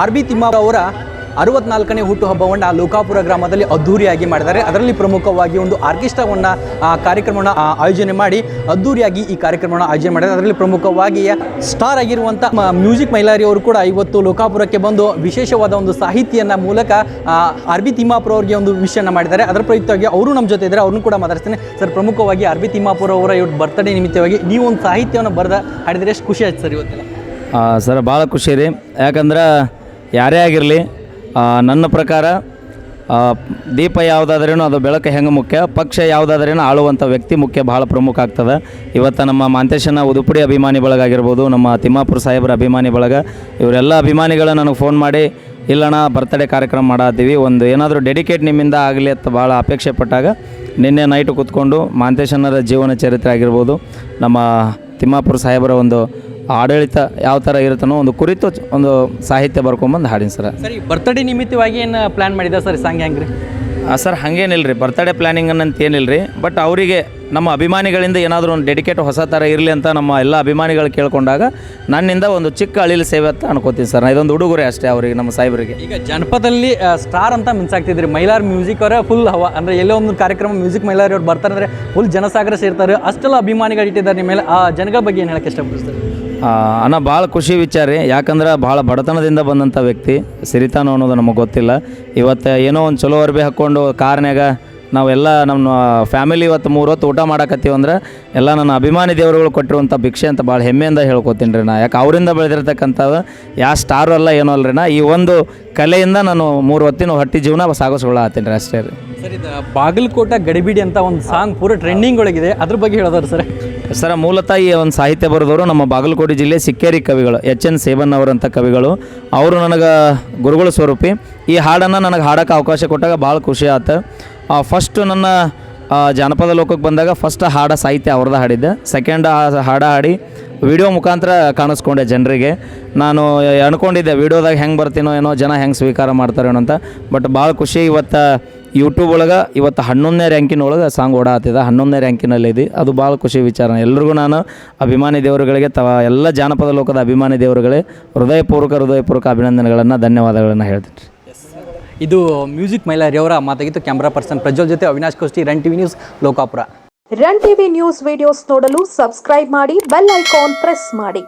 R B Thimmappa ಅವರ ಅರವತ್ನಾಲ್ಕನೇ ಹುಟ್ಟುಹಬ್ಬವನ್ನು ಲೋಕಾಪುರ ಗ್ರಾಮದಲ್ಲಿ ಅದ್ಧೂರಿಯಾಗಿ ಮಾಡಿದ್ದಾರೆ. ಅದರಲ್ಲಿ ಪ್ರಮುಖವಾಗಿ ಒಂದು ಆರ್ಕೆಸ್ಟ್ರಾವನ್ನು ಕಾರ್ಯಕ್ರಮವನ್ನು ಆಯೋಜನೆ ಮಾಡಿ ಅದ್ಧೂರಿಯಾಗಿ ಈ ಕಾರ್ಯಕ್ರಮವನ್ನು ಆಯೋಜನೆ ಮಾಡಿದ್ದಾರೆ. ಅದರಲ್ಲಿ ಪ್ರಮುಖವಾಗಿ ಸ್ಟಾರ್ ಆಗಿರುವಂಥ ಮ್ಯೂಸಿಕ್ ಮೈಲಾರಿ ಕೂಡ ಇವತ್ತು ಲೋಕಾಪುರಕ್ಕೆ ಬಂದು ವಿಶೇಷವಾದ ಒಂದು ಸಾಹಿತ್ಯನ ಮೂಲಕ ಆರ್ ಬಿ ತಿಮ್ಮಾಪುರ ಅವರಿಗೆ ಒಂದು ವಿಷಯನ ಮಾಡಿದ್ದಾರೆ. ಅದರ ಪ್ರಯುಕ್ತವಾಗಿ ಅವರು ನಮ್ಮ ಜೊತೆ ಇದ್ದಾರೆ. ಅವ್ರನ್ನೂ ಕೂಡ ಮಾತಾಡ್ತೇನೆ ಸರ್, ಪ್ರಮುಖವಾಗಿ ಆರ್ ಬಿ ತಿಮ್ಮಾಪುರ ಅವರ ಇವತ್ತು ಬರ್ತಡೇ ನಿಮಿತ್ತವಾಗಿ ನೀವು ಒಂದು ಸಾಹಿತ್ಯವನ್ನು ಬರೆದ ಹಾಡಿದರೆ ಎಷ್ಟು ಖುಷಿ ಆಯ್ತು ಸರ್ ಇವತ್ತೆಲ್ಲ? ಸರ್, ಭಾಳ ಖುಷಿ ರೀ. ಯಾಕಂದ್ರೆ ಯಾರೇ ಆಗಿರಲಿ ನನ್ನ ಪ್ರಕಾರ ದೀಪ ಯಾವುದಾದ್ರೇನು ಅದು ಬೆಳಕು ಹೆಂಗೆ ಮುಖ್ಯ, ಪಕ್ಷ ಯಾವುದಾದ್ರೇನು ಆಳುವಂಥ ವ್ಯಕ್ತಿ ಮುಖ್ಯ ಭಾಳ ಪ್ರಮುಖ ಆಗ್ತದೆ. ಇವತ್ತು ನಮ್ಮ ಮಾಂತೇಶನ ಉದುಪುಡಿ ಅಭಿಮಾನಿ ಬಳಗ ಆಗಿರ್ಬೋದು, ನಮ್ಮ ತಿಮ್ಮಾಪುರ ಸಾಹೇಬರ ಅಭಿಮಾನಿ ಬಳಗ, ಇವರೆಲ್ಲ ಅಭಿಮಾನಿಗಳ ನನಗೆ ಫೋನ್ ಮಾಡಿ, ಇಲ್ಲಣ್ಣ ಬರ್ತ್ಡೇ ಕಾರ್ಯಕ್ರಮ ಮಾಡತ್ತೀವಿ, ಒಂದು ಏನಾದರೂ ಡೆಡಿಕೇಟ್ ನಿಮ್ಮಿಂದ ಆಗಲಿ ಅಂತ ಭಾಳ ಅಪೇಕ್ಷೆ ಪಟ್ಟಾಗ, ನಿನ್ನೆ ನೈಟು ಕೂತ್ಕೊಂಡು ಮಾಂತೇಶನರ ಜೀವನ ಚರಿತ್ರೆ ಆಗಿರ್ಬೋದು, ನಮ್ಮ ತಿಮ್ಮಾಪುರ ಸಾಹೇಬರ ಒಂದು ಆಡಳಿತ ಯಾವ ಥರ ಇರುತ್ತನೋ ಒಂದು ಕುರಿತು ಒಂದು ಸಾಹಿತ್ಯ ಬರ್ಕೊಂಬಂದು ಹಾಡಿನ ಸರ್. ಸರಿ ಬರ್ತಡೇ ನಿಮಿತ್ತವಾಗಿ ಏನು ಪ್ಲ್ಯಾನ್ ಮಾಡಿದ್ದೆ ಸರ್ ಸಾಂಗ್ ರೀ ಸರ್ ಹಾಗೇನಿಲ್ಲ ರೀ ಬರ್ತಡೇ ಪ್ಲ್ಯಾನಿಂಗ್ ಅನ್ನಂತ ಏನಿಲ್ಲ ರೀ ಬಟ್ ಅವರಿಗೆ ನಮ್ಮ ಅಭಿಮಾನಿಗಳಿಂದ ಏನಾದರೂ ಒಂದು ಡೆಡಿಕೇಟ್ ಹೊಸ ಥರ ಇರಲಿ ಅಂತ ನಮ್ಮ ಎಲ್ಲ ಅಭಿಮಾನಿಗಳು ಕೇಳ್ಕೊಂಡಾಗ ನನ್ನಿಂದ ಒಂದು ಚಿಕ್ಕ ಅಳಿಲು ಸೇವೆ ಅಂತ ಅನ್ಕೋತೀನಿ ಸರ್. ಇದೊಂದು ಉಡುಗೊರೆ ಅಷ್ಟೇ ಅವರಿಗೆ ನಮ್ಮ ಸಾಹೇಬರಿಗೆ. ಈಗ ಜನಪದಲ್ಲಿ ಸ್ಟಾರ್ ಅಂತ ಮಿನ್ಸಾಗ್ತಿದ್ರಿ ಮೈಲಾರ್ ಮ್ಯೂಸಿಕ್ ಅವರೇ ಫುಲ್ ಹವ. ಅಂದರೆ ಎಲ್ಲೋ ಒಂದು ಕಾರ್ಯಕ್ರಮ ಮ್ಯೂಸಿಕ್ ಮೈಲಾರಿ ಅವ್ರು ಬರ್ತಾರೆ ಅಂದರೆ ಫುಲ್ ಜನಸಾಗರ ಸೇರ್ತಾರೆ. ಅಷ್ಟೆಲ್ಲ ಅಭಿಮಾನಿಗಳು ಇಟ್ಟಿದ್ದಾರೆ ನಿಮ್ಮ ಮೇಲೆ. ಆ ಜನಗಳ ಬಗ್ಗೆ ಏನು ಹೇಳಕ್ಕೆ ಇಷ್ಟಪಡ್ತಾರೆ? ಆ, ಅಣ್ಣ ಭಾಳ ಖುಷಿ ವಿಚಾರ ಯಾಕಂದ್ರೆ ಭಾಳ ಬಡತನದಿಂದ ಬಂದಂಥ ವ್ಯಕ್ತಿ. ಸಿರಿತಾನೋ ಅನ್ನೋದು ನಮಗೆ ಗೊತ್ತಿಲ್ಲ. ಇವತ್ತು ಏನೋ ಒಂದು ಚಲೋ ಅರ್ಬಿ ಹಾಕ್ಕೊಂಡು ಕಾರ್ನ್ಯಾಗ ನಾವೆಲ್ಲ ನಮ್ಮ ಫ್ಯಾಮಿಲಿ ಇವತ್ತು ಮೂರು ಹೊತ್ತು ಊಟ ಮಾಡಕತ್ತೀವಿ ಅಂದ್ರೆ ಎಲ್ಲ ನನ್ನ ಅಭಿಮಾನಿ ದೇವರುಗಳು ಕೊಟ್ಟಿರುವಂಥ ಭಿಕ್ಷೆ ಅಂತ ಭಾಳ ಹೆಮ್ಮೆಯಿಂದ ಹೇಳ್ಕೊತೀನಿ ರೀ ನಾ. ಯಾಕೆ ಅವರಿಂದ ಬೆಳೆದಿರ್ತಕ್ಕಂಥದ್ದು ಯಾವ ಸ್ಟಾರು ಅಲ್ಲ ಏನೋ ಅಲ್ರಿ ನಾ. ಈ ಒಂದು ಕಲೆಯಿಂದ ನಾನು ಮೂರು ಹೊತ್ತಿನ ಹೊಟ್ಟಿ ಜೀವನ ಸಾಗಿಸ್ಕೊಳ್ಳತ್ತೀನಿ ರೀ ಅಷ್ಟೇ ರೀ. ಸರ್ ಇದು ಬಾಗಲಕೋಟ ಗಡಿಬಿಡಿ ಅಂತ ಒಂದು ಸಾಂಗ್ ಪೂರ ಟ್ರೆಂಡಿಂಗ್ ಒಳಗಿದೆ. ಅದ್ರ ಬಗ್ಗೆ ಹೇಳೋದಾರ ಸರ್. ಸರ್ ಮೂಲತಃ ಈ ಒಂದು ಸಾಹಿತ್ಯ ಬರೆದವರು ನಮ್ಮ ಬಾಗಲಕೋಟೆ ಜಿಲ್ಲೆ ಸಿಕ್ಕೇರಿ ಕವಿಗಳು ಎಚ್ ಎನ್ ಸೇವನ್ ಅವರಂಥ ಕವಿಗಳು. ಅವರು ನನಗೆ ಗುರುಗಳ ಸ್ವರೂಪಿ. ಈ ಹಾಡನ್ನು ನನಗೆ ಹಾಡೋಕ್ಕೆ ಅವಕಾಶ ಕೊಟ್ಟಾಗ ಭಾಳ ಖುಷಿ ಆಯ್ತು ಫಸ್ಟು ನನ್ನ ಜಾನಪದ ಲೋಕಕ್ಕೆ ಬಂದಾಗ ಫಸ್ಟ್ ಹಾಡ ಸಾಹಿತ್ಯ ಅವ್ರದ್ದು ಹಾಡಿದ್ದೆ. ಸೆಕೆಂಡ್ ಹಾಡ ಹಾಡಿ ವಿಡಿಯೋ ಮುಖಾಂತರ ಕಾಣಿಸ್ಕೊಂಡೆ ಜನರಿಗೆ. ನಾನು ಅನ್ಕೊಂಡಿದ್ದೆ ವಿಡಿಯೋದಾಗ ಹೆಂಗೆ ಬರ್ತೀನೋ ಏನೋ ಜನ ಹೆಂಗೆ ಸ್ವೀಕಾರ ಮಾಡ್ತಾರೇನೋ ಅಂತ. ಬಟ್ ಭಾಳ ಖುಷಿ ಇವತ್ತು ಯೂಟ್ಯೂಬ್ ಒಳಗೆ ಇವತ್ತು ಹನ್ನೊಂದನೇ ರ್ಯಾಂಕಿನ ಒಳಗೆ ಸಾಂಗ್ ಓಡಾತಿದೆ ಹನ್ನೊಂದನೇ ರ್ಯಾಂಕಿನಲ್ಲಿ ಇದೆ ಅದು ಭಾಳ ಖುಷಿ ವಿಚಾರ. ಎಲ್ರಿಗೂ ನಾನು ಅಭಿಮಾನಿ ದೇವರುಗಳಿಗೆ, ತವ ಎಲ್ಲ ಜಾನಪದ ಲೋಕದ ಅಭಿಮಾನಿ ದೇವರುಗಳೇ, ಹೃದಯಪೂರ್ವಕ ಹೃದಯಪೂರ್ವಕ ಅಭಿನಂದನೆಗಳನ್ನು, ಧನ್ಯವಾದಗಳನ್ನು ಹೇಳ್ತೀನಿ. ಇದು ಮ್ಯೂಸಿಕ್ ಮೈಲಾರಿ ಅವರ ಮಾತಾಗಿತ್ತು ಕ್ಯಾಮ್ರಾ ಪರ್ಸನ್ ಪ್ರಜ್ವಲ್ ಜೊತೆ Avinash Koshti run TV news Lokapura. Run TV news videos ನೋಡಲು ಸಬ್ಸ್ಕ್ರೈಬ್ ಮಾಡಿ ಬೆಲ್ ಐಕಾನ್ ಪ್ರೆಸ್ ಮಾಡಿ.